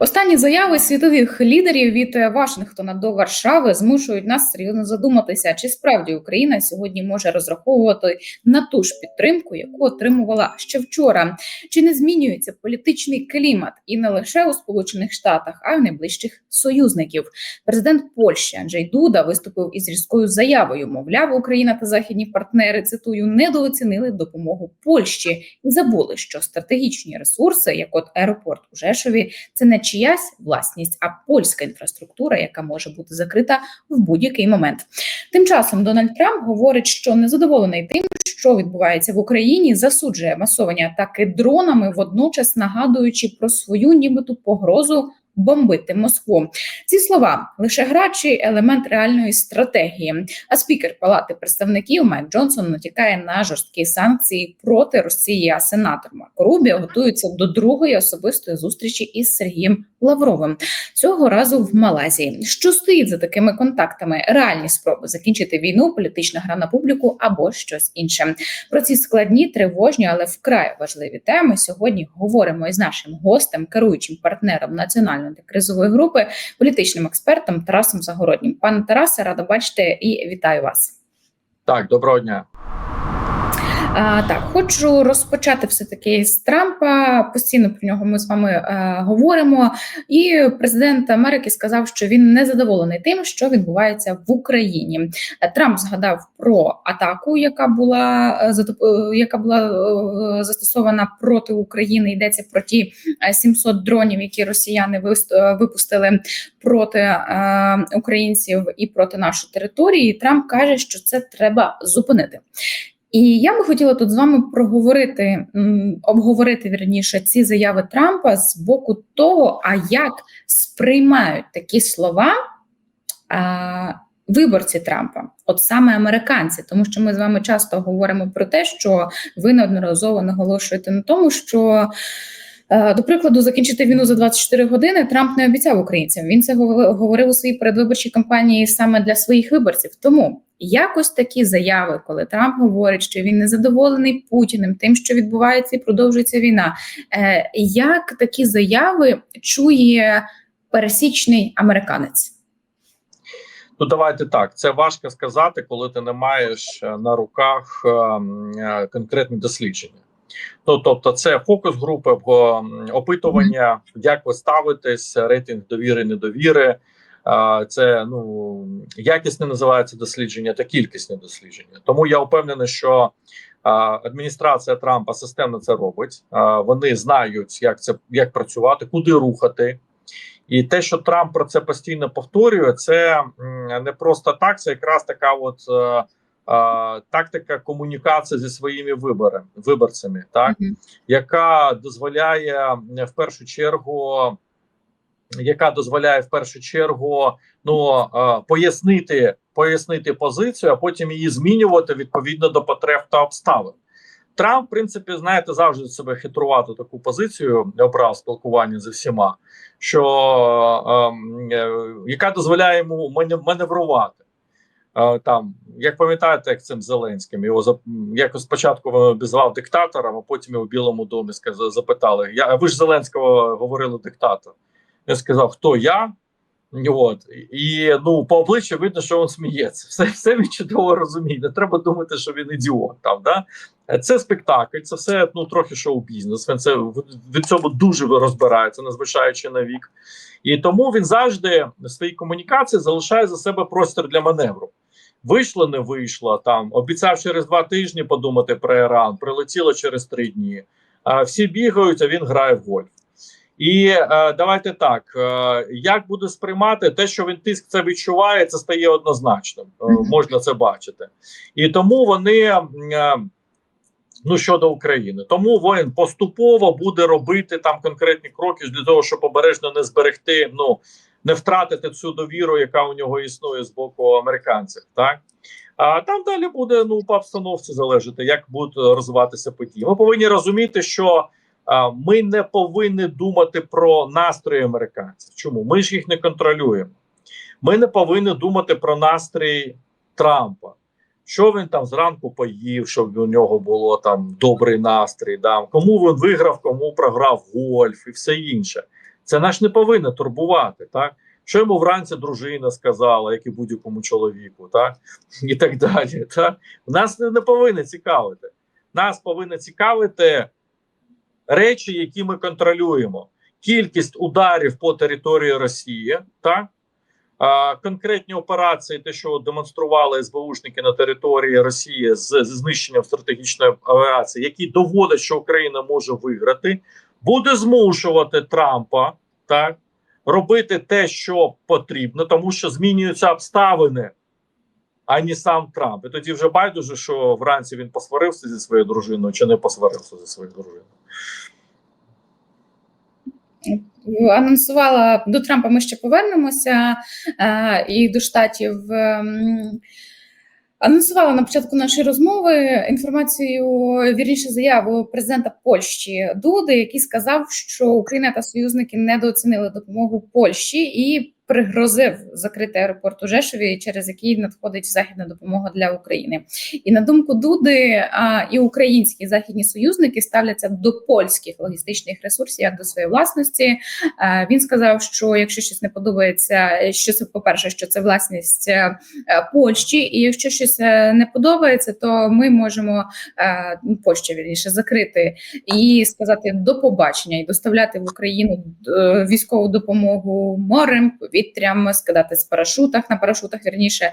Останні заяви світових лідерів від е, Вашингтона до Варшави змушують нас серйозно задуматися, чи справді Україна сьогодні може розраховувати на ту ж підтримку, яку отримувала ще вчора. Чи не змінюється політичний клімат і не лише у Сполучених Штатах, а й в найближчих союзників? Президент Польщі Анджей Дуда виступив із різкою заявою. Мовляв, Україна та західні партнери цитую недооцінили допомогу Польщі і забули, що стратегічні ресурси, як от аеропорт у Жешові, це не чиясь власність, а польська інфраструктура, яка може бути закрита в будь-який момент. Тим часом Дональд Трамп говорить, що незадоволений тим, що відбувається в Україні, засуджує масовані атаки дронами, водночас нагадуючи про свою нібито погрозу. Бомбити Москву ці слова лише гра елемент реальної стратегії. А спікер Палати представників Майк Джонсон натякає на жорсткі санкції проти Росії. А сенатор Марко Рубіо готується до другої особистої зустрічі із Сергієм Лавровим цього разу в Малайзії. Що стоїть за такими контактами? Реальні спроби закінчити війну, політична гра на публіку або щось інше. Про ці складні, тривожні, але вкрай важливі теми сьогодні говоримо із нашим гостем, керуючим партнером національної кризової групи, політичним експертом Тарасом Загороднім. Пане Тарасе, рада бачити і вітаю вас. Так, доброго дня. А, Так, хочу розпочати все таки з Трампа. Постійно про нього ми з вами е, говоримо. І президент Америки сказав, що він не задоволений тим, що відбувається в Україні. Трамп згадав про атаку, яка була е, яка була е, застосована проти України. Йдеться про ті 700 дронів, які росіяни випустили проти е, українців і проти нашої території. І Трамп каже, що це треба зупинити. І я би хотіла тут з вами проговорити, обговорити вірніше ці заяви Трампа з боку того, а як сприймають такі слова а, виборці Трампа, от саме американці, тому що ми з вами часто говоримо про те, що ви неодноразово наголошуєте на тому, що. До прикладу, закінчити війну за 24 години Трамп не обіцяв українцям. Він це говорив у своїй передвиборчій кампанії саме для своїх виборців. Тому Якось такі заяви, коли Трамп говорить, що він не задоволений Путіним, тим, що відбувається і продовжується війна. Е, Як такі заяви чує пересічний американець? Ну, давайте так. Це важко сказати, коли ти не маєш е, на руках е, е, конкретні дослідження. Ну тобто, це фокус групи опитування, як ви ставитесь, рейтинг довіри, недовіри це ну якісне називається дослідження та кількісне дослідження. Тому я впевнений, що адміністрація Трампа системно це робить. Вони знають, як це як працювати, куди рухати. І те, що Трамп про це постійно повторює, це не просто так. Це якраз така, от е, тактика комунікації зі своїми виборами, виборцями, так mm -hmm. яка дозволяє в першу чергу яка дозволяє в першу чергу ну е, пояснити пояснити позицію, а потім її змінювати відповідно до потреб та обставин. Трамп, в принципі, знаєте, завжди себе хитрувати таку позицію обрав спілкування зі всіма, що е, е, яка дозволяє йому маневрувати. Там, як пам'ятаєте, як цим Зеленським його за якось спочатку обізвав диктатором, а потім його в Білому домі запитали: Я ви ж Зеленського говорили диктатор. Я сказав, хто я. От і ну по обличчю видно, що він сміється. Все все він чудово розуміє. Не треба думати, що він ідіот. Там да це спектакль, це все ну трохи шоу-бізнес. Він це від цього дуже розбирається, незважаючи на вік, і тому він завжди в своїй комунікації залишає за себе простір для маневру. Вийшло, не вийшло там. Обіцяв через два тижні подумати про Іран, прилетіло через три дні. А всі бігають, а він грає в гольф. І е, давайте так: е, як буде сприймати те, що він тиск це відчуває, це стає однозначним. Е, можна це бачити, і тому вони. Е, Ну, щодо України, тому воїн поступово буде робити там конкретні кроки для того, щоб обережно не зберегти, ну не втратити цю довіру, яка у нього існує з боку американців. Так а там далі буде ну по обстановці залежати, як будуть розвиватися події. Ми повинні розуміти, що ми не повинні думати про настрої американців. Чому ми ж їх не контролюємо? Ми не повинні думати про настрій Трампа. Що він там зранку поїв, щоб у нього було там добрий настрій, да? кому він виграв, кому програв гольф і все інше. Це нас не повинно турбувати, так? Що йому вранці дружина сказала, як і будь-якому чоловіку, так? І так далі. Так? Нас не, не повинно цікавити. Нас повинно цікавити речі, які ми контролюємо. Кількість ударів по території Росії, так? А, конкретні операції, те, що демонстрували СБУшники на території Росії з, з знищенням стратегічної авіації, які доводять, що Україна може виграти, буде змушувати Трампа так робити те, що потрібно, тому що змінюються обставини, а не сам Трамп. І тоді вже байдуже, що вранці він посварився зі своєю дружиною чи не посварився зі своєю дружиною. анонсувала до Трампа. Ми ще повернемося е, і до штатів. Анонсувала на початку нашої розмови інформацію, вірніше заяву президента Польщі Дуди, який сказав, що Україна та союзники недооцінили допомогу Польщі і пригрозив закрити аеропорт у Жешові, через який надходить західна допомога для України. І на думку Дуди, а, і українські західні союзники ставляться до польських логістичних ресурсів як до своєї власності. Е, Він сказав, що якщо щось не подобається, що це по перше, що це власність е, Польщі, і якщо щось е, не подобається, то ми можемо е, ну, Польща вірніше закрити і сказати до побачення і доставляти в Україну військову допомогу морем, скидати з парашутах на парашутах. Вірніше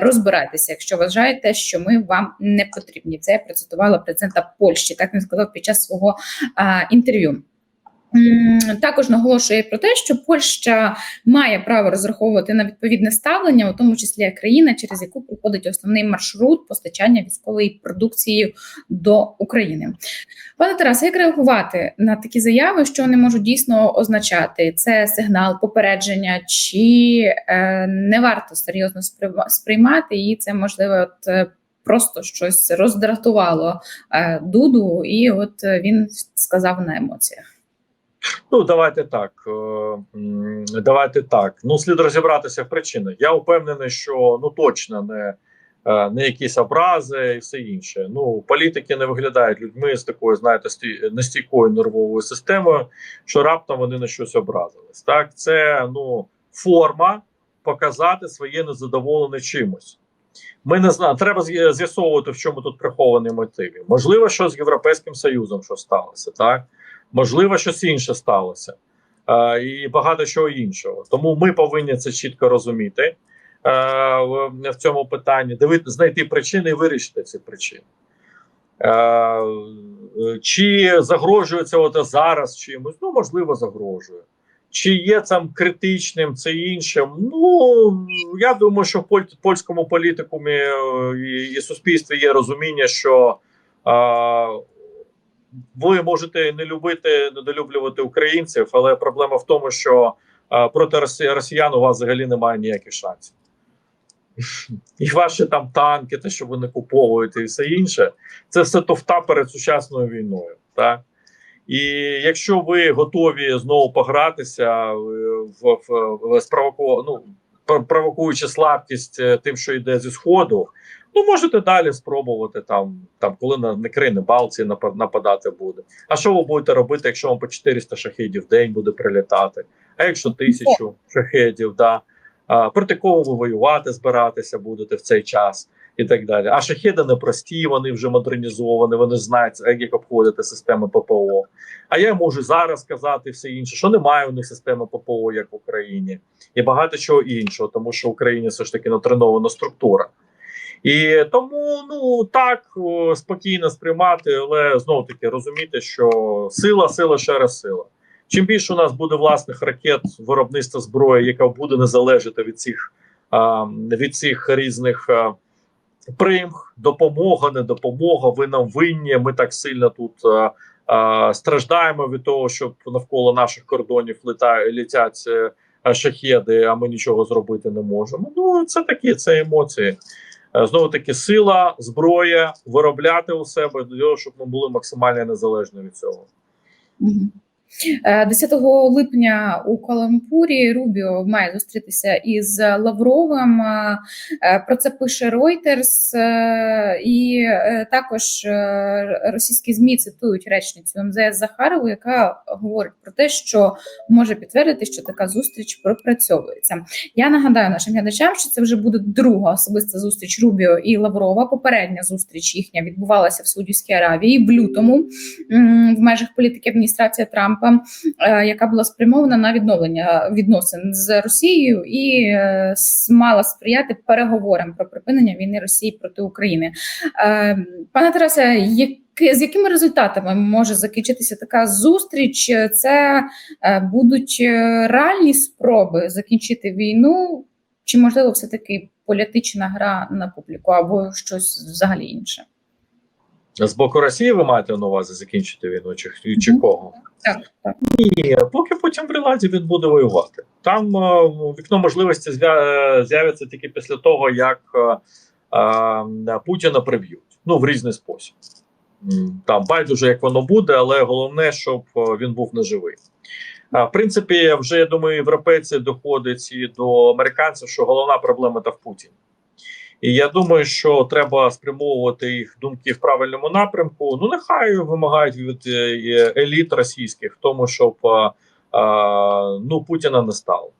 розбиратися, якщо вважаєте, що ми вам не потрібні. Це я процитувала президента Польщі. Так він сказав під час свого е, інтерв'ю. Також наголошує про те, що Польща має право розраховувати на відповідне ставлення, у тому числі країна, через яку проходить основний маршрут постачання військової продукції до України. Пане Тарасе, як реагувати на такі заяви, що вони можуть дійсно означати? Це сигнал попередження, чи е, не варто серйозно сприйма- сприймати, і це можливо от. е, Просто щось роздратувало е, Дуду, і от е, він сказав на емоціях. Ну, давайте так. е, Давайте так. Ну, слід розібратися в причинах. Я впевнений, що ну точно не, е, не якісь образи і все інше. Ну, політики не виглядають людьми з такою, знаєте, сті- нестійкою нервовою системою, що раптом вони на щось образились. Так, це ну форма показати своє незадоволене чимось. Ми не знаємо, треба з'ясовувати, в чому тут приховані мотиви. Можливо, що з Європейським Союзом що сталося, так? Можливо, щось інше сталося, е, і багато чого іншого. Тому ми повинні це чітко розуміти е, в, в цьому питанні, дивити, знайти причини і вирішити ці причини. Е, чи загрожує це от зараз чимось? Ну, можливо, загрожує. Чи є там критичним це іншим? Ну я думаю, що в поль- польському політикумі е, і, і суспільстві є розуміння, що е, ви можете не любити, недолюблювати українців, але проблема в тому, що е, проти росі- росіян у вас взагалі немає ніяких шансів. І ваші там танки, те, що ви не куповуєте, і все інше, це все тофта перед сучасною війною. Так? І якщо ви готові знову погратися в, в, в, в спровоку, ну, провокуючи слабкість е, тим, що йде зі сходу, ну можете далі спробувати там, там коли на, на країни напа- нападати буде. А що ви будете робити, якщо вам по 400 шахедів в день буде прилітати? А якщо тисячу шахедів, да? а, проти кого ви воювати збиратися будете в цей час? І так далі. А шахеди не прості, вони вже модернізовані, вони знають, як обходити системи ППО. А я можу зараз сказати все інше, що немає у них системи ППО, як в Україні, і багато чого іншого, тому що в Україні все ж таки натренована структура. І тому ну так спокійно сприймати, але знову таки розуміти, що сила, сила ще раз сила. Чим більше у нас буде власних ракет, виробництва зброї, яка буде не залежати від цих від цих різних примх, допомога, не допомога. Ви нам винні. Ми так сильно тут страждаємо від того, що навколо наших кордонів літає, літять е, шахеди, а ми нічого зробити не можемо. Ну це такі це емоції. Е, Знову таки, сила, зброя, виробляти у себе для того, щоб ми були максимально незалежні від цього. Мгм. Е, 10 липня у Калампурі Рубіо має зустрітися із Лавровим. Е, Про це пише Reuters. е, І також російські змі цитують речницю МЗС Захарову, яка говорить про те, що може підтвердити, що така зустріч пропрацьовується. Я нагадаю нашим глядачам, що це вже буде друга особиста зустріч Рубіо і Лаврова. Попередня зустріч їхня відбувалася в Саудівській Аравії в лютому в межах політики адміністрації Трампа, е, яка була спрямована на відновлення відносин з Росією і е, мала сприяти переговорам про припинення війни Росії проти України. Е, Пане Тарасе, з якими результатами може закінчитися така зустріч? Це будуть реальні спроби закінчити війну, чи можливо все таки політична гра на публіку або щось взагалі інше? З боку Росії ви маєте на увазі закінчити війну, чи, чи кого? Так, так. Ні, поки Путін при владі він буде воювати. Там е, вікно можливості зв'я- з'явиться тільки після того, як е, е, Путіна приб'ють. Ну, в різний спосіб. Там байдуже, як воно буде, але головне, щоб е, він був неживий. А, в принципі, вже я думаю, європейці доходять і до американців, що головна проблема та в Путіні. І я думаю, що треба спрямовувати їх думки в правильному напрямку. Ну, нехай вимагають від е, еліт російських, в тому, щоб е, е, ну, Путіна не стало.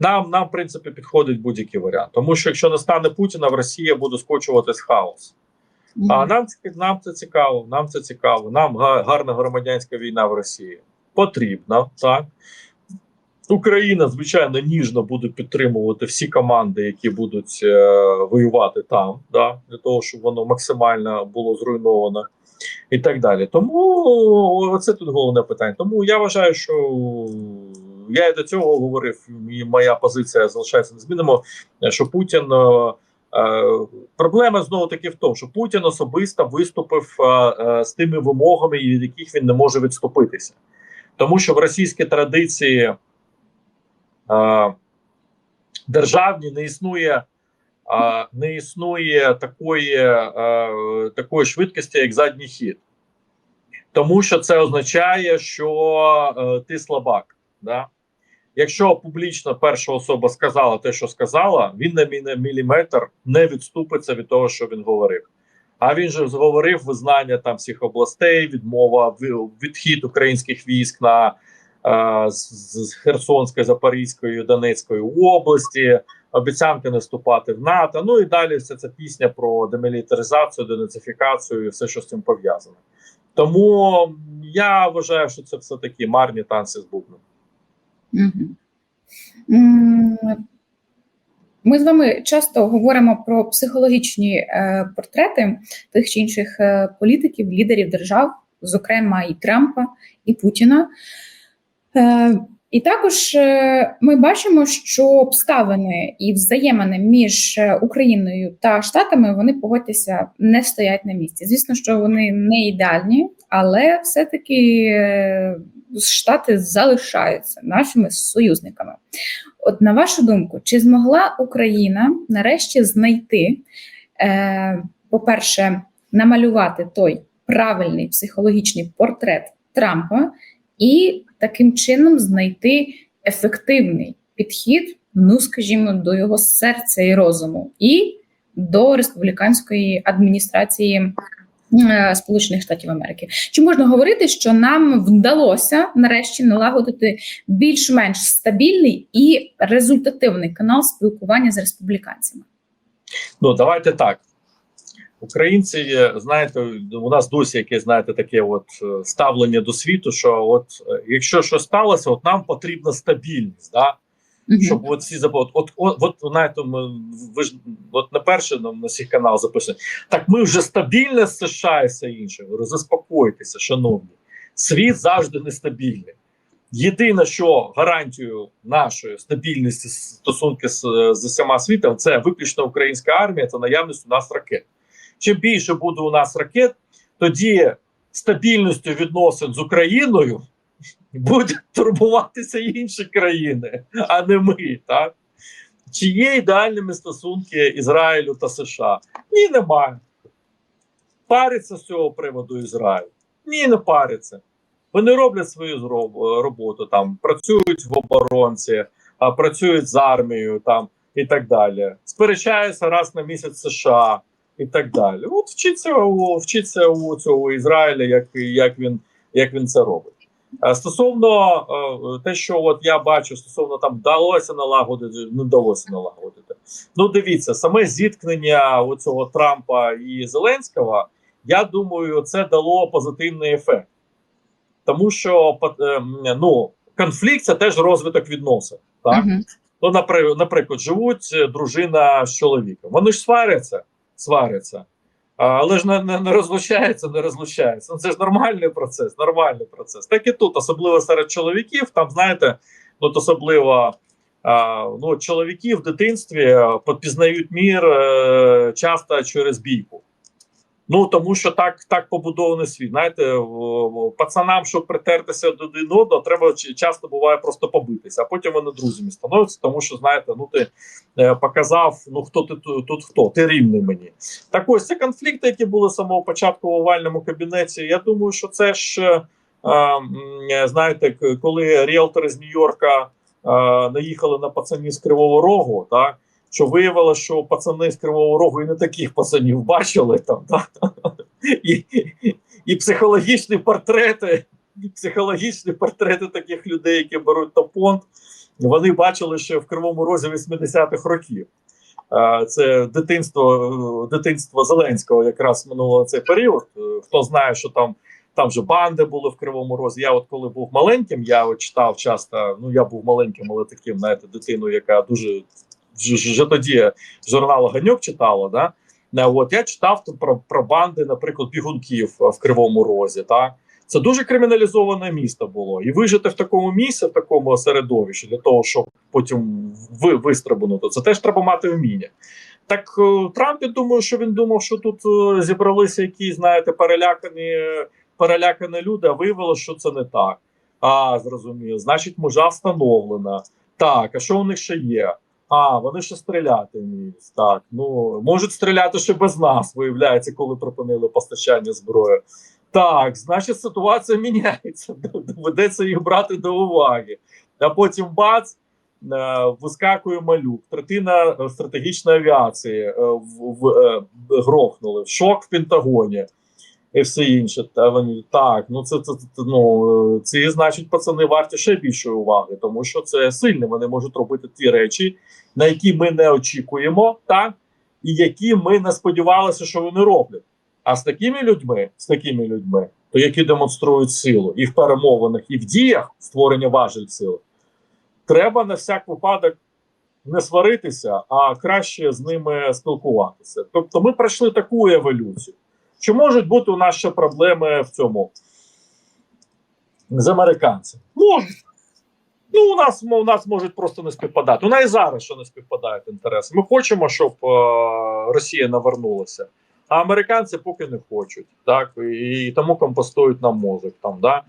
Нам, нам, в принципі, підходить будь-який варіант. Тому що якщо не стане Путіна, в Росії буде скочуватись хаос. А нам нам це цікаво. Нам це цікаво. Нам га- гарна громадянська війна в Росії потрібна. Так Україна, звичайно, ніжно буде підтримувати всі команди, які будуть е, воювати там, да, для того, щоб воно максимально було зруйновано, і так далі. Тому це тут головне питання. Тому я вважаю, що я і до цього говорив, і моя позиція залишається незмінними, що Путін. е, Е, Проблема знову таки в тому, що Путін особисто виступив е, е, з тими вимогами, від яких він не може відступитися, тому що в російській традиції державній не існує. Не існує такої, такої швидкості, як задній хід, тому що це означає, що е, ти слабак. Да? Якщо публічно перша особа сказала те, що сказала, він на мі- міліметр не відступиться від того, що він говорив. А він же говорив визнання там всіх областей, відмова відхід українських військ на з, з Херсонської, Запорізької, Донецької області, обіцянки не вступати в НАТО. Ну і далі вся ця пісня про демілітаризацію, денацифікацію і все, що з цим пов'язане. Тому я вважаю, що це все таки марні танці з бубном. Ми з вами часто говоримо про психологічні е, портрети тих чи інших е, політиків, лідерів держав, зокрема і Трампа, і Путіна. Е, і також е, ми бачимо, що обставини і взаємини між е, Україною та Штатами вони погодьтеся не стоять на місці. Звісно, що вони не ідеальні, але все-таки Штати залишаються нашими союзниками. От на вашу думку, чи змогла Україна нарешті знайти, по-перше, намалювати той правильний психологічний портрет Трампа і таким чином знайти ефективний підхід, ну скажімо, до його серця і розуму, і до республіканської адміністрації е, Сполучених Штатів Америки? Чи можна говорити, що нам вдалося нарешті налагодити більш-менш стабільний і результативний канал спілкування з республіканцями? Ну, давайте так. Українці, е, знаєте, у нас досі яке, знаєте, таке от е, ставлення до світу, що от е, якщо щось сталося, от нам потрібна стабільність, да? Мгм. щоб от всі забули. От, от, от, знаєте, ми, ви ж от на перший на, на всіх канал записуємо. Так ми вже стабільне з США і все інше. Говорю, заспокойтеся, шановні. Світ завжди нестабільний. Єдине, що гарантію нашої стабільності стосунки з, з усіма світом, це виключно українська армія та наявність у нас ракет. Чим більше буде у нас ракет, тоді стабільністю відносин з Україною будуть турбуватися інші країни, а не ми. Так? Чи є ідеальними стосунки Ізраїлю та США? Ні, немає. Париться з цього приводу Ізраїль. Ні, не париться. Вони роблять свою роботу, там працюють в оборонці, працюють з армією там і так далі. Сперечаються раз на місяць США і так далі. От вчиться у вчиться у цього Ізраїля, як, як він як він це робить. А Стосовно е, те, що от я бачу, стосовно там вдалося налагодити, не вдалося налагодити. Ну, дивіться, саме зіткнення оцього Трампа і Зеленського, я думаю, це дало позитивний ефект. Тому що ем, ну, конфлікт це теж розвиток відносин. Так? Мгм. Ну, наприклад, наприклад, живуть е, дружина з чоловіком. Вони ж сваряться, сваряться, але ж не, не, не розлучається, не розлучається. Ну, це ж нормальний процес, нормальний процес. Так і тут, особливо серед чоловіків, там, знаєте, от особливо а, ну, чоловіки в дитинстві е, пізнають мір е, часто через бійку. Ну тому що так так побудований світ. Знаєте, пацанам, щоб притертися до один одного, треба часто буває просто побитися, а потім вони друзями становляться, тому що знаєте, ну ти е, показав, ну хто ти тут, тут хто, ти рівний мені. Так ось це конфлікти, які були з самого початку в овальному кабінеті. Я думаю, що це ж е, е, знаєте, коли ріелтори з Нью-Йорка е, наїхали на пацанів з Кривого Рогу, так. Що виявилося, що пацани з Кривого Рогу і не таких пацанів бачили там, так? І, і психологічні портрети, психологічні портрети таких людей, які беруть топонт, вони бачили ще в Кривому Розі 80-х років. Це дитинство, дитинство Зеленського якраз минуло цей період. Хто знає, що там там вже банди були в Кривому Розі. Я, от коли був маленьким, я от читав часто. Ну я був маленьким, але таким, знаєте, дитиною, яка дуже вже, тоді журнал Ганьок читала. Да? Е, От я читав про, про банди, наприклад, бігунків е, в Кривому Розі. Так? Це дуже криміналізоване місто було. І вижити в такому місці, в такому середовищі, для того, щоб потім ви, вистрибнути, це теж треба мати вміння. Так е, Трамп, я думаю, що він думав, що тут зібралися якісь, знаєте, перелякані, перелякані люди, а виявилося, що це не так. А, зрозуміло. Значить, межа встановлена. Так, а що у них ще є? А, вони ще стріляти вміють. Так, ну можуть стріляти ще без нас, виявляється, коли припинили постачання зброї. Так, значить, ситуація міняється. Доведеться їх брати до уваги. А потім бац, е, вискакує малюк. Третина е, стратегічної авіації е, в, в, е, грохнули. Шок в Пентагоні і все інше. Та вони так, ну це, це, це ну е, ці, значить, пацани варті ще більшої уваги, тому що це сильні. Вони можуть робити ті речі, на які ми не очікуємо, так і які ми не сподівалися, що вони роблять. А з такими людьми, з такими людьми, то які демонструють силу і в перемовинах, і в діях створення важель сили, треба на всяк випадок не сваритися, а краще з ними спілкуватися. Тобто, ми пройшли таку еволюцію. Чи можуть бути у нас ще проблеми в цьому з американцями? Можуть. Ну, у нас у нас можуть просто не співпадати. У нас і зараз що не співпадають інтереси. Ми хочемо, щоб е, Росія навернулася, а американці поки не хочуть. Так і, і тому компостують нам мозок. Там да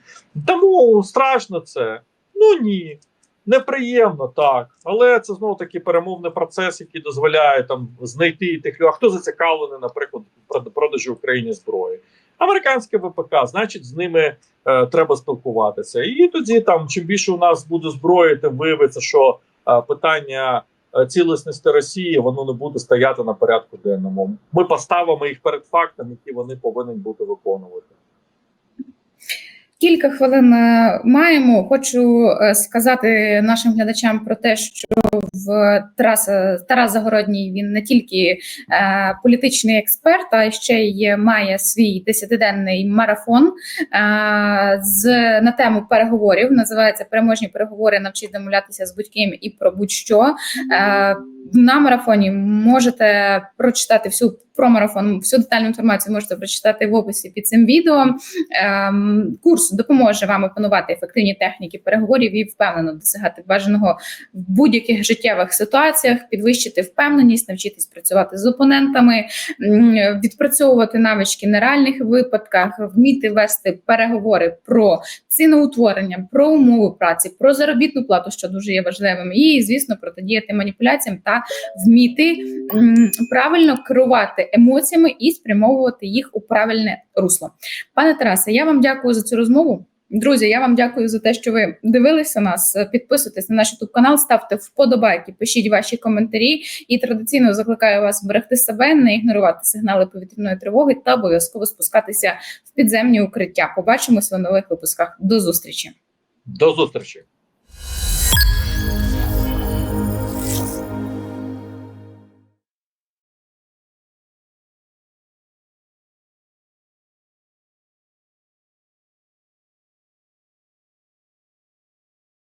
тому страшно це. Ну ні. Неприємно так, але це знову таки перемовний процес, який дозволяє там знайти тих людей. А хто зацікавлений, наприклад, продажі Україні зброї? Американське ВПК, значить, з ними е, треба спілкуватися. І тоді там, чим більше у нас буде зброї, тим виявиться, що е, питання е, цілісності Росії воно не буде стояти на порядку денному. Ми поставимо їх перед фактом, які вони повинні бути виконувати. Кілька хвилин е, маємо. Хочу е, сказати нашим глядачам про те, що в Тарас, Тарас Загородній він не тільки е, політичний експерт, а ще й має свій десятиденний марафон е, з на тему переговорів. Називається Переможні переговори. Навчіть домовлятися з будь-ким і про будь-що. Е, на марафоні можете прочитати всю про марафон, всю детальну інформацію можете прочитати в описі під цим відео. Ем, курс допоможе вам опанувати ефективні техніки переговорів і впевнено досягати бажаного в будь-яких життєвих ситуаціях, підвищити впевненість, навчитись працювати з опонентами, відпрацьовувати навички на реальних випадках, вміти вести переговори про ціноутворення, про умови праці, про заробітну плату, що дуже є важливим, і звісно протидіяти маніпуляціям та вміти правильно керувати емоціями і спрямовувати їх у правильне русло. Пане Тарасе, я вам дякую за цю розмову. Друзі, я вам дякую за те, що ви дивилися нас. Підписуйтесь на наш youtube канал, ставте вподобайки, пишіть ваші коментарі. І традиційно закликаю вас берегти себе, не ігнорувати сигнали повітряної тривоги та обов'язково спускатися в підземні укриття. Побачимося у нових випусках. До зустрічі. До зустрічі.